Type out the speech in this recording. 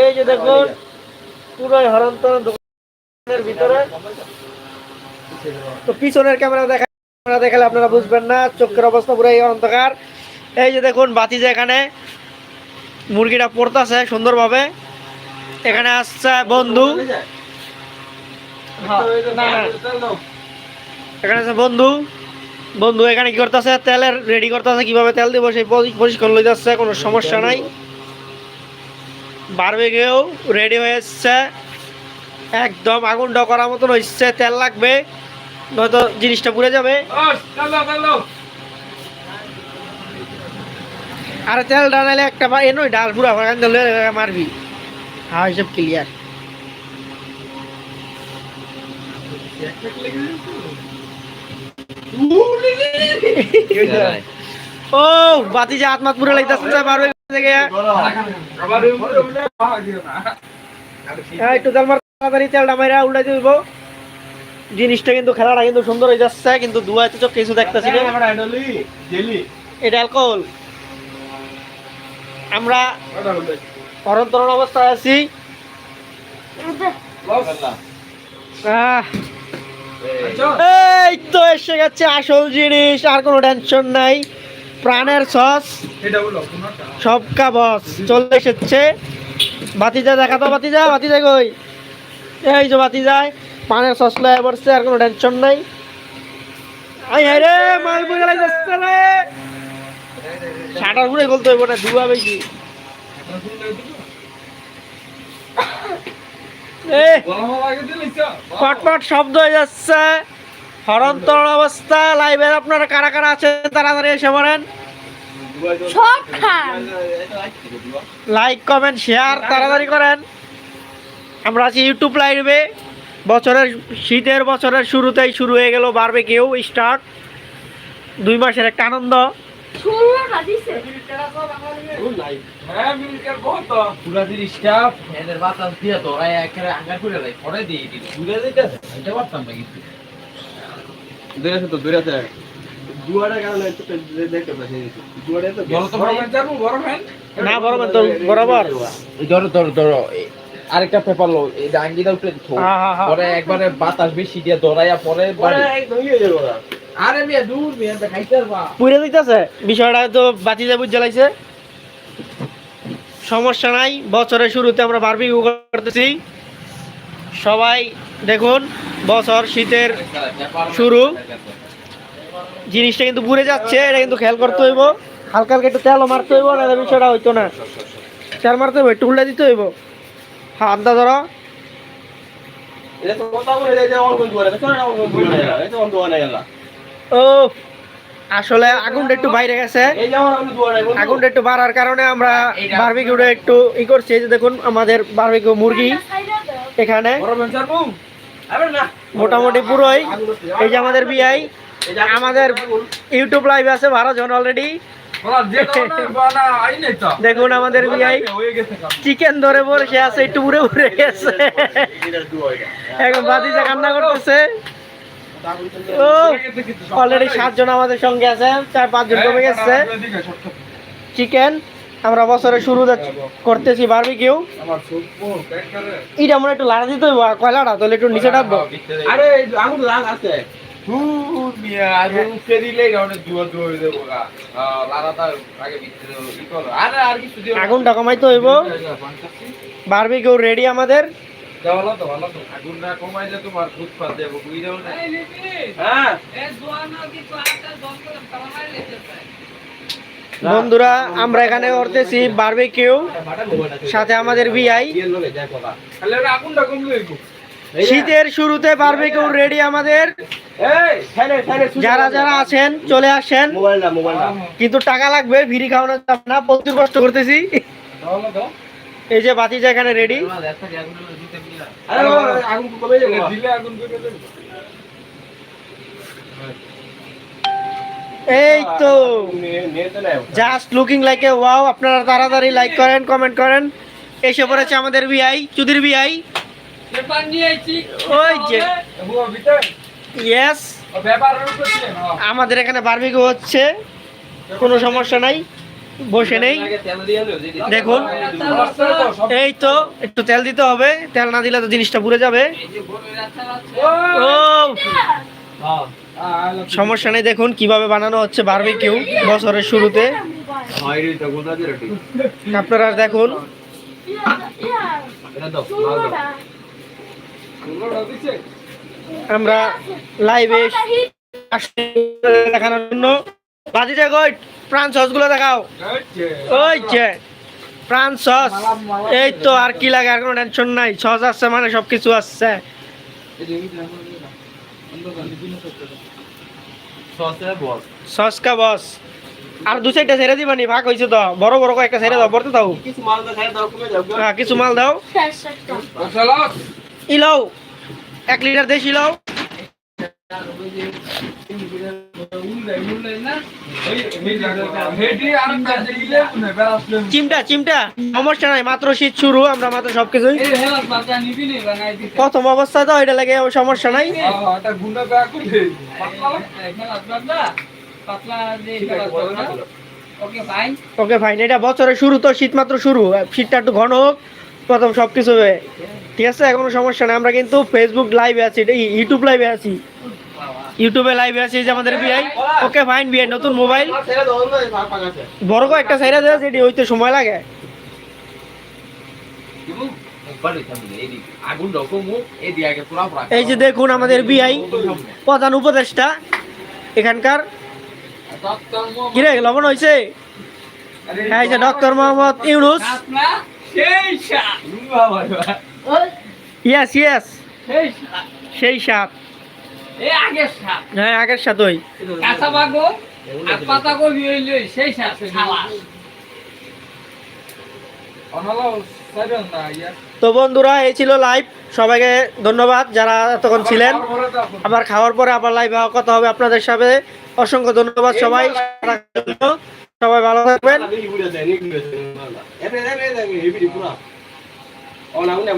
এই যে দেখুন, পুরোই হরন্তর দোকানের ভিতরে। তো পিছনের ক্যামেরা দেখা ক্যামেরা দেখালে আপনারা বুঝবেন না, চোখের অবস্থা পুরো এই অন্ধকার। এই যে দেখুন বাতি যে এখানে। মুরগিটা পড়তেছে সুন্দরভাবে। এখানে আসছে বন্ধু। হ্যাঁ। এখানে আছে বন্ধু। বন্ধু এখানে কি করতেছে? তেলের রেডি করতেছে। কীভাবে তেল দিব? সেই পরিষ্কার লই যাচ্ছে কোনো সমস্যা নাই। বারবেগেও রেডি হয়ে এসছে একদম আগুনটা করার মতন হচ্ছে তেল লাগবে নয়তো জিনিসটা পুড়ে যাবে। আর তেল ডালালে একটা বা এনই ডাল পুরা ভাগান দিলে মারবি। হ্যাঁ হিসেব ক্লিয়ার ও বাতি যে আত্মাত পুরে লাগতেছে হ্যাঁ, একটু তেল তাড়াতাড়ি তেলটা মাইরা উল্টাই দিব। জিনিসটা কিন্তু খেলাটা কিন্তু সুন্দর হয়ে যাচ্ছে কিন্তু দুয়াইতে চোখ কিছু দেখতেছি না। এটা অ্যালকোহল। আমরা অরন্তরণ অবস্থায় আছি। আহ, এই তো এসে গেছে আসল জিনিস আর কোনো টেনশন নাই। প্রাণের সস সবকা বস চলে এসেছে। বাতিজা দেখা তো বাতিজা বাতিজা কই? এই যে বাতি যায় পানের সস লয়ে পড়ছে আর কোনো টেনশন নাই। আই হাই রে মাল বুঝে লাগছে রে। শাটার ঘুরে বলতে হইব না ধুয়া বেশি। এ পটপট শব্দ হয়ে যাচ্ছে। হরন্তর অবস্থা লাইভে আপনারা কারা কারা আছেন তাড়াতাড়ি এসে পড়েন লাইক কমেন্ট শেয়ার তাড়াতাড়ি করেন। আমরা আছি ইউটিউব লাইভে বছরের শীতের বছরের শুরুতেই শুরু হয়ে গেল বারবে কেউ স্টার্ট দুই মাসের একটা আনন্দ। পুরা জিনিসটা ফ্যানের বাতাস দিয়ে ধরায় একেবারে আঙ্গার করে দেয় পরে দিয়ে ঘুরে দিতে এটা পারতাম না কিন্তু। তো দূরে আছে দুয়ারে কারণে একটু দেখতে পাচ্ছি। দুয়ারে তো বলো তো ভাই না বড় তো বরাবর। ধরো ধরো ধরো আরেকটা পেপার লো এই উঠে হ্যাঁ, হ্যাঁ, হ্যাঁ। পরে একবারে বাতাস বেশি দিয়ে পরে পরে বাড়ি। একদম ইয়ে যাবে ওরা আরে মিয়া দূর মিয়া খাইতে পারবা দিতেছে। বিষয়টা তো বাতি যাবুজ জ্বালাইছে সমস্যা নাই বছরের শুরুতে আমরা বারবিকিউ করতেছি। সবাই দেখুন বছর শীতের শুরু। জিনিসটা কিন্তু পুড়ে যাচ্ছে, এটা কিন্তু খেয়াল করতে হইব। হালকা হালকা একটু তেলও মারতে হইব না বিষয়টা হইতো না। তেল মারতে হইব, একটু উল্টা দিতে হইব। হ্যাঁ আন্দা ধরো। ও, আসলে আগুনটা একটু বাইরে গেছে। আগুনটা একটু বাড়ার কারণে আমরা বারবিকিউটা একটু ই করছি। যে দেখুন, আমাদের বারবিকিউ মুরগি এখানে। মোটামুটি পুরোই এই যে আমাদের বিআই আমাদের ইউটিউব লাইভ আছে বারো জন অলরেডি দেখুন আমাদের বিআই চিকেন ধরে বসে আছে একটু উড়ে উড়ে গেছে। এখন বাদিজা কান্না করতেছে। ও অলরেডি সাতজন আমাদের সঙ্গে আছে চার পাঁচজন কমে গেছে। চিকেন আমরা বছরে শুরু করতেছি বারবিকিউ এটা মনে হয় একটু লাড়া দিতে হইব কয়লাটা তাহলে একটু নিচে ডাকবো। আরে আগুন লাল আছে। আগুনটা কমাইতে হইব। বারবিকিউ রেডি আমাদের। হ্যাঁ। বন্ধুরা, আমরা এখানে করতেছি বারবিকিউ সাথে আমাদের বিআই শীতের শুরুতে বারবিকিউ রেডি আমাদের। যারা যারা আছেন, চলে আসেন। কিন্তু টাকা লাগবে ভিড়ি খাওয়ানো না, প্রচুর কষ্ট করতেছি। এই যে বাতিজা এখানে রেডি আগুন কমে যাবে দিলে আগুন করে দেবে এই তো। Just looking like a wow আপনারা তাড়াতাড়ি লাইক করেন কমেন্ট করেন। এসে পড়েছে আমাদের বিআই চুদির বিআই ওই যে। ইয়েস আমাদের এখানে বারবিকিউ হচ্ছে। কোনো সমস্যা নাই। বসে নেই। দেখুন। এই তো একটু তেল দিতে হবে। তেল না দিলে তো জিনিসটা পুড়ে যাবে। ও। সমস্যা নেই, দেখুন কীভাবে বানানো হচ্ছে বারবিকিউ বছরের শুরুতে। আপনারা দেখুন। আমরা লাইভে দেখানোর জন্য বাজি দেখো প্রাণ সসগুলো দেখাও। ওই যে, প্রাণ সস। এই তো আর কি লাগে, আর কোনো টেনশন নাই। সস আসছে মানে সবকিছু আসছে। সসে সস কা বস। আর দু চারটা ছেড়ে দিবানি ভাগ হয়েছে তো। বড় বড় কয়েকটা ছেড়ে দাও বলতে দাও। কিছু মাল দা খাই দাও কমে যাও হ্যাঁ, কিছু মাল দাও। ইলাও। এক লিটার দেশি লও চিমটা চিমটা। সমস্যা নাই, মাত্র শীত শুরু, আমরা মাত্র সবকিছুই। প্রথম অবস্থা তো এটা লাগে সমস্যা নাই। ওকে ফাইন এটা বছরের শুরু তো, শীত মাত্র শুরু। শীতটা একটু ঘন হোক, প্রথম সবকিছু ঠিক আছে কোনো সমস্যা নাই। আমরা কিন্তু ফেসবুক লাইভে আছি ইউটিউব লাইভে আছি। ইউটিউবে লাইভে আছি এই যে আমাদের বিআই ওকে ফাইন বিআই নতুন মোবাইল বড় করে একটা সাইডে দেওয়া যেটি হইতে সময় লাগে। এই যে দেখুন আমাদের বিআই প্রধান উপদেষ্টা এখানকার। কিরে লবণ হয়েছে হ্যাঁ এই যে doctor Mohammad Yunus. Yes yes সেই সাপ। হ্যাঁ আগের সাথে ওই। তো বন্ধুরা এই ছিল লাইভ সবাইকে ধন্যবাদ যারা এতক্ষণ ছিলেন। আবার খাওয়ার পরে আবার লাইভ কথা হবে আপনাদের সাথে। অসংখ্য ধন্যবাদ সবাই। সবাই ভালো থাকবেন।